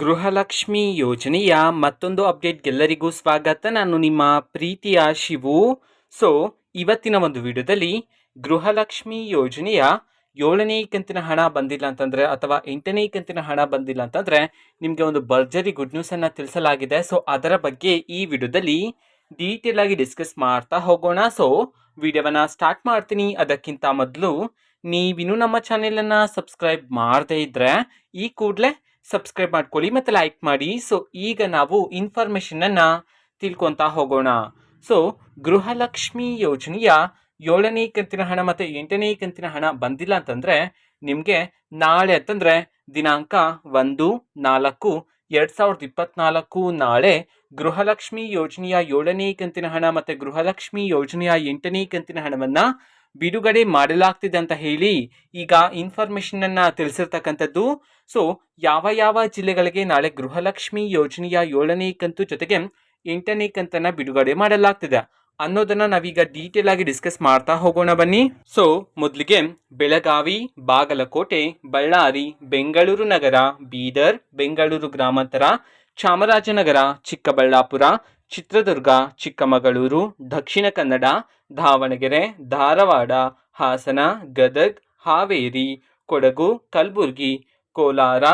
ಗೃಹಲಕ್ಷ್ಮಿ ಯೋಜನೆಯ ಮತ್ತೊಂದು ಅಪ್ಡೇಟ್ಗೆಲ್ಲರಿಗೂ ಸ್ವಾಗತ. ನಾನು ನಿಮ್ಮ ಪ್ರೀತಿಯ ಶಿವು. ಸೊ ಇವತ್ತಿನ ಒಂದು ವಿಡಿಯೋದಲ್ಲಿ ಗೃಹಲಕ್ಷ್ಮಿ ಯೋಜನೆಯ ಏಳನೇ ಕಂತಿನ ಹಣ ಬಂದಿಲ್ಲ ಅಂತಂದ್ರೆ ಅಥವಾ ಎಂಟನೇ ಕಂತಿನ ಹಣ ಬಂದಿಲ್ಲ ಅಂತಂದ್ರೆ ನಿಮಗೆ ಒಂದು ಭರ್ಜರಿ ಗುಡ್ ನ್ಯೂಸ್ ಅನ್ನ ತಿಳಿಸಲಾಗಿದೆ. ಸೊ ಅದರ ಬಗ್ಗೆ ಈ ವಿಡಿಯೋದಲ್ಲಿ ಡೀಟೇಲ್ ಆಗಿ ಡಿಸ್ಕಸ್ ಮಾಡ್ತಾ ಹೋಗೋಣ. ಸೊ ವಿಡಿಯೋವನ್ನ ಸ್ಟಾರ್ಟ್ ಮಾಡ್ತೀನಿ. ಅದಕ್ಕಿಂತ ಮೊದಲು ನೀವಿನ್ನೂ ನಮ್ಮ ಚಾನೆಲನ್ನು ಸಬ್ಸ್ಕ್ರೈಬ್ ಮಾಡದೇ ಇದ್ದರೆ ಈ ಕೂಡಲೇ ಸಬ್ಸ್ಕ್ರೈಬ್ ಮಾಡ್ಕೊಳ್ಳಿ ಮತ್ತು ಲೈಕ್ ಮಾಡಿ. ಸೊ ಈಗ ನಾವು ಇನ್ಫಾರ್ಮೇಷನನ್ನು ತಿಳ್ಕೊತಾ ಹೋಗೋಣ. ಸೊ ಗೃಹಲಕ್ಷ್ಮಿ ಯೋಜನೆಯ ಏಳನೇ ಕಂತಿನ ಹಣ ಮತ್ತು ಎಂಟನೇ ಕಂತಿನ ಹಣ ಬಂದಿಲ್ಲ ಅಂತಂದರೆ ನಿಮಗೆ ನಾಳೆ ಅಂತಂದರೆ ದಿನಾಂಕ ಒಂದು, ನಾಲ್ಕು, ಎರಡು ಸಾವಿರದ ಇಪ್ಪತ್ನಾಲ್ಕು ನಾಳೆ ಗೃಹಲಕ್ಷ್ಮಿ ಯೋಜನೆಯ ಏಳನೇ ಕಂತಿನ ಹಣ ಮತ್ತು ಗೃಹಲಕ್ಷ್ಮಿ ಯೋಜನೆಯ ಎಂಟನೇ ಕಂತಿನ ಹಣವನ್ನು ಬಿಡುಗಡೆ ಮಾಡಲಾಗ್ತಿದೆ ಅಂತ ಹೇಳಿ ಈಗ ಇನ್ಫಾರ್ಮೇಷನನ್ನು ತಿಳಿಸಿರ್ತಕ್ಕಂಥದ್ದು. ಸೊ ಯಾವ ಯಾವ ಜಿಲ್ಲೆಗಳಿಗೆ ನಾಳೆ ಗೃಹಲಕ್ಷ್ಮಿ ಯೋಜನೆಯ ಏಳನೇ ಕಂತು ಜೊತೆಗೆ ಎಂಟನೇ ಕಂತನ್ನ ಬಿಡುಗಡೆ ಮಾಡಲಾಗ್ತಿದೆ ಅನ್ನೋದನ್ನ ನಾವೀಗ ಡೀಟೇಲ್ ಆಗಿ ಡಿಸ್ಕಸ್ ಮಾಡ್ತಾ ಹೋಗೋಣ ಬನ್ನಿ. ಸೊ ಮೊದಲಿಗೆ ಬೆಳಗಾವಿ, ಬಾಗಲಕೋಟೆ, ಬಳ್ಳಾರಿ, ಬೆಂಗಳೂರು ನಗರ, ಬೀದರ್, ಬೆಂಗಳೂರು ಗ್ರಾಮಾಂತರ, ಚಾಮರಾಜನಗರ, ಚಿಕ್ಕಬಳ್ಳಾಪುರ ಚಿತ್ರದುರ್ಗ, ಚಿಕ್ಕಮಗಳೂರು, ದಕ್ಷಿಣ ಕನ್ನಡ, ದಾವಣಗೆರೆ, ಧಾರವಾಡ, ಹಾಸನ, ಗದಗ್, ಹಾವೇರಿ, ಕೊಡಗು, ಕಲಬುರಗಿ, ಕೋಲಾರ,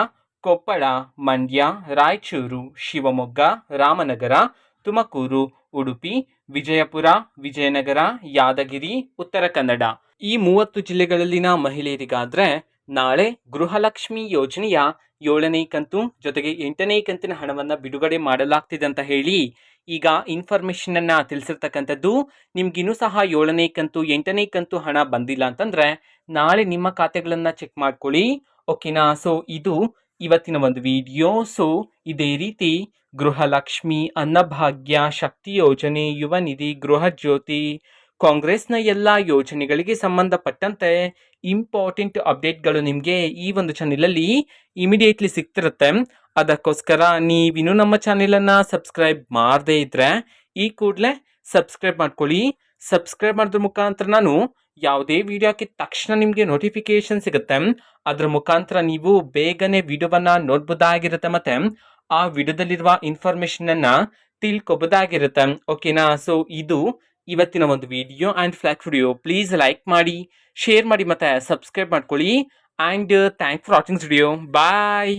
ಕೊಪ್ಪಳ, ಮಂಡ್ಯ, ರಾಯಚೂರು, ಶಿವಮೊಗ್ಗ, ರಾಮನಗರ, ತುಮಕೂರು, ಉಡುಪಿ, ವಿಜಯಪುರ, ವಿಜಯನಗರ, ಯಾದಗಿರಿ, ಉತ್ತರ ಕನ್ನಡ. ಈ ಮೂವತ್ತು ಜಿಲ್ಲೆಗಳಲ್ಲಿನ ಮಹಿಳೆಯರಿಗಾದ್ರೆ ನಾಳೆ ಗೃಹಲಕ್ಷ್ಮಿ ಯೋಜನೆಯ ಏಳನೇ ಕಂತು ಜೊತೆಗೆ ಎಂಟನೇ ಕಂತಿನ ಹಣವನ್ನು ಬಿಡುಗಡೆ ಮಾಡಲಾಗ್ತಿದೆ ಅಂತ ಹೇಳಿ ಈಗ ಇನ್ಫಾರ್ಮೇಶನ್ ಅನ್ನ ತಿಳಿಸಿರ್ತಕ್ಕಂಥದ್ದು ನಿಮ್ಗಿನ್ನೂ ಸಹ ಏಳನೇ ಕಂತು, ಎಂಟನೇ ಕಂತು ಹಣ ಬಂದಿಲ್ಲ ಅಂತಂದ್ರೆ ನಾಳೆ ನಿಮ್ಮ ಖಾತೆಗಳನ್ನ ಚೆಕ್ ಮಾಡ್ಕೊಳ್ಳಿ. ಓಕೆನಾ ಸೊ ಇದು ಇವತ್ತಿನ ಒಂದು ವಿಡಿಯೋ ಸೊ ಇದೇ ರೀತಿ ಗೃಹಲಕ್ಷ್ಮಿ, ಅನ್ನಭಾಗ್ಯ, ಶಕ್ತಿ ಯೋಜನೆ ಯುವ ನಿಧಿ ಗೃಹ ಜ್ಯೋತಿ, ಕಾಂಗ್ರೆಸ್ನ ಎಲ್ಲ ಯೋಜನೆಗಳಿಗೆ ಸಂಬಂಧಪಟ್ಟಂತೆ ಇಂಪಾರ್ಟೆಂಟ್ ಅಪ್ಡೇಟ್ಗಳು ನಿಮಗೆ ಈ ಒಂದು ಚಾನಲಲ್ಲಿ ಇಮಿಡಿಯೇಟ್ಲಿ ಸಿಗ್ತಿರುತ್ತೆ. ಅದಕ್ಕೋಸ್ಕರ ನೀವಿನ್ನೂ ನಮ್ಮ ಚಾನೆಲನ್ನು ಸಬ್ಸ್ಕ್ರೈಬ್ ಮಾಡದೇ ಇದ್ದರೆ ಈ ಕೂಡಲೇ ಸಬ್ಸ್ಕ್ರೈಬ್ ಮಾಡ್ಕೊಳ್ಳಿ. ಸಬ್ಸ್ಕ್ರೈಬ್ ಮಾಡಿದ್ರ ಮುಖಾಂತರ ನಾನು ಯಾವುದೇ ವಿಡಿಯೋ ಹಾಕಿದ ತಕ್ಷಣ ನಿಮಗೆ ನೋಟಿಫಿಕೇಶನ್ ಸಿಗುತ್ತೆ. ಅದರ ಮುಖಾಂತರ ನೀವು ಬೇಗನೆ ವಿಡಿಯೋವನ್ನು ನೋಡ್ಬೋದಾಗಿರುತ್ತೆ ಮತ್ತು ಆ ವಿಡಿಯೋದಲ್ಲಿರುವ ಇನ್ಫಾರ್ಮೇಷನನ್ನು ತಿಳ್ಕೊಬೋದಾಗಿರುತ್ತೆ. ಓಕೆನಾ ಸೊ ಇದು ಇವತ್ತಿನ ಒಂದು video and vlog video please like ಮಾಡಿ ಶೇರ್ ಮಾಡಿ ಮತ್ತು ಸಬ್ಸ್ಕ್ರೈಬ್ ಮಾಡ್ಕೊಳ್ಳಿ. And thank for watching video bye